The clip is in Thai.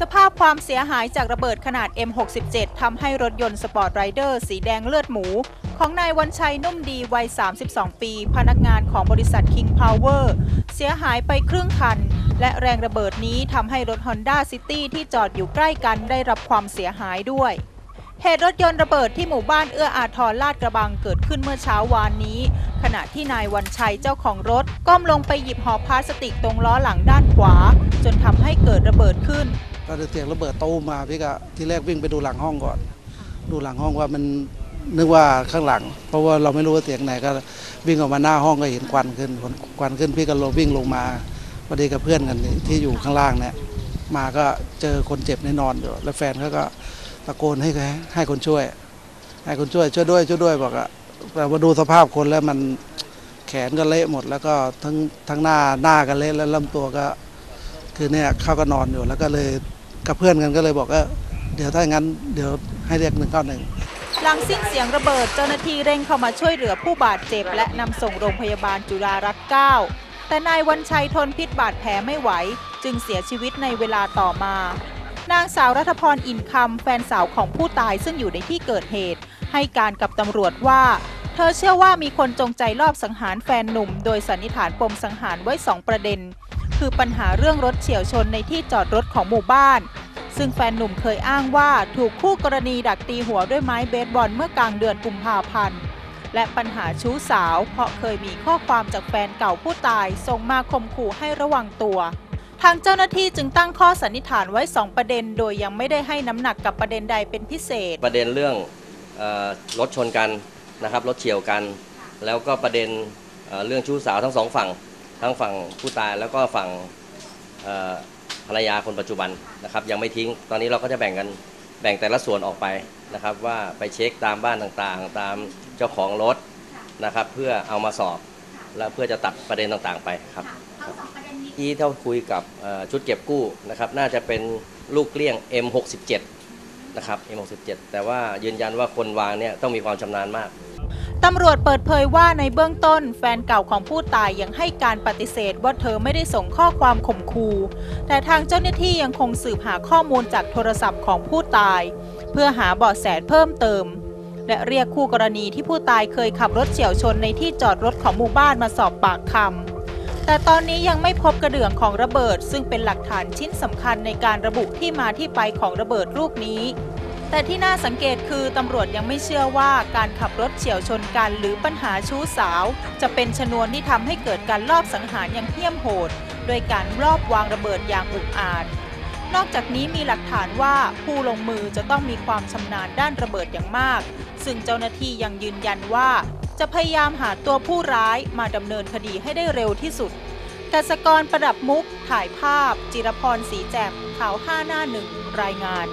สภาพความเสียหายจากระเบิดขนาด M67 ทำให้รถยนต์สปอร์ตไรเดอร์สีแดงเลือดหมู ของนายวันชัยนุ่มดีวัย 32 ปี พนักงานของบริษัท King Power เสียหายไปครึ่งคัน และแรงระเบิดนี้ทำให้รถ Honda City ที่จอดอยู่ใกล้กันได้รับความเสียหายด้วย เหตุรถยนต์ระเบิดที่หมู่บ้านเอื้ออาทรลาดกระบังเกิดขึ้นเมื่อเช้าวานนี้ ขณะที่นายวันชัยเจ้าของรถ ก้มลงไปหยิบห่อพลาสติกตรงล้อหลังด้านขวา จนทำให้เกิดระเบิดขึ้น ก็ได้เสียงระเบิดตู้มมาพี่ก็ที่แรกวิ่งไปดูหลังห้องก่อน ดูหลังห้องว่ามันนึกว่าข้างหลัง เพราะว่าเราไม่รู้ว่าเสียงไหนก็วิ่งออกมาหน้าห้องก็เห็นควันขึ้นควันขึ้นพี่ก็ลงวิ่งลงมาพอดีกับเพื่อนกันที่อยู่ข้างล่างเนี่ยมาก็เจอคนเจ็บในนอนอยู่แล้วแฟนเขาก็ ตะโกนให้ให้คนช่วย ให้คนช่วยช่วยด้วยช่วยด้วยบอกอะแต่มาดูสภาพคนแล้วมันแขนก็เละหมด แล้วก็ทั้งทั้งหน้าหน้าก็เละแล้วลำตัวก็ คือเนี่ยเขาก็นอนอยู่แล้วก็เลยกับเพื่อนกันก็เลยบอกว่าเดี๋ยวถ้าอย่างนั้นเดี๋ยวให้เรียกหนึ่งเก้าหนึ่งหลังสิ้นเสียงระเบิดเจ้าหน้าที่เร่งเข้ามาช่วยเหลือผู้บาดเจ็บ และนำส่งโรงพยาบาลจุฬารัตน์9แต่นายวันชัยทนพิษบาดแผลไม่ไหว จึงเสียชีวิตในเวลาต่อมา นางสาวรัฐพรอินคำแฟนสาวของผู้ตายซึ่งอยู่ในที่เกิดเหตุ ให้การกับตำรวจว่า เธอเชื่อว่ามีคนจงใจลอบสังหารแฟนหนุ่ม โดยสันนิษฐานปมสังหารไว้สองประเด็น คือปัญหาเรื่องรถเฉียวชนในที่จอดรถของหมู่บ้าน ซึ่งแฟนหนุ่มเคยอ้างว่าถูกคู่กรณีดักตีหัวด้วยไม้เบสบอลเมื่อกลางเดือนกุมภาพันธ์และปัญหาชู้สาว เพราะเคยมีข้อความจากแฟนเก่าผู้ตายส่งมาข่มขู่ให้ระวังตัว ทางเจ้าหน้าที่จึงตั้งข้อสันนิษฐานไว้ 2 ประเด็น โดยยังไม่ได้ให้น้ำหนักกับประเด็นใดเป็นพิเศษ ประเด็นเรื่องเออรถชนกันนะครับรถเฉียวกัน แล้วก็ประเด็นเอ่อเรื่องชู้สาวทั้งสองฝั่งทั้งฝั่งผู้ตายแล้วก็ฝั่งเอ่อภรรยาคนปัจจุบันนะครับยังไม่ทิ้งตอนนี้เราก็จะแบ่งกันแบ่งแต่ละส่วนออกไปนะครับ ว่าไปเช็คตามบ้านต่างๆ ตามเจ้าของรถนะครับ เพื่อเอามาสอบและเพื่อจะตัดประเด็นต่างๆไปครับที่ เท่าคุยกับชุดเก็บกู้นะครับ น่าจะเป็นลูกเกลี้ยง M67 นะครับ M67 แต่ว่ายืนยันว่าคนวางเนี่ยต้องมีความชำนาญมากตำรวจเปิดเผยว่าในเบื้องต้น แฟนเก่าของผู้ตายยังให้การปฏิเสธว่าเธอไม่ได้ส่งข้อความข่มขู่แต่ทางเจ้าหน้าที่ยังคงสืบหาข้อมูลจากโทรศัพท์ของผู้ตาย เพื่อหาเบาะแสเพิ่มเติม และเรียกคู่กรณีที่ผู้ตายเคยขับรถเฉียวชนในที่จอดรถของหมู่บ้านมาสอบปากคำ แต่ตอนนี้ยังไม่พบกระเดื่องของระเบิด ซึ่งเป็นหลักฐานชิ้นสำคัญในการระบุที่มาที่ไปของระเบิดลูกนี้ แต่ที่น่าสังเกตคือตำรวจยังไม่เชื่อว่าการขับรถเฉียวชนกันหรือปัญหาชู้สาว จะเป็นชนวนที่ทำให้เกิดการลอบสังหารอย่างเหี้ยมโหด โดยการลอบวางระเบิดอย่างอุกอาจนอกจากนี้มีหลักฐานว่าผู้ลงมือจะต้องมีความชำนาญด้านระเบิดอย่างมาก ซึ่งเจ้าหน้าที่ยังยืนยันว่า จะพยายามหาตัวผู้ร้ายมาดำเนินคดีให้ได้เร็วที่สุดกสกรประดับมุก ถ่ายภาพ จิรพรสีแจ่มข่าว5หน้าหนึ่งรายงาน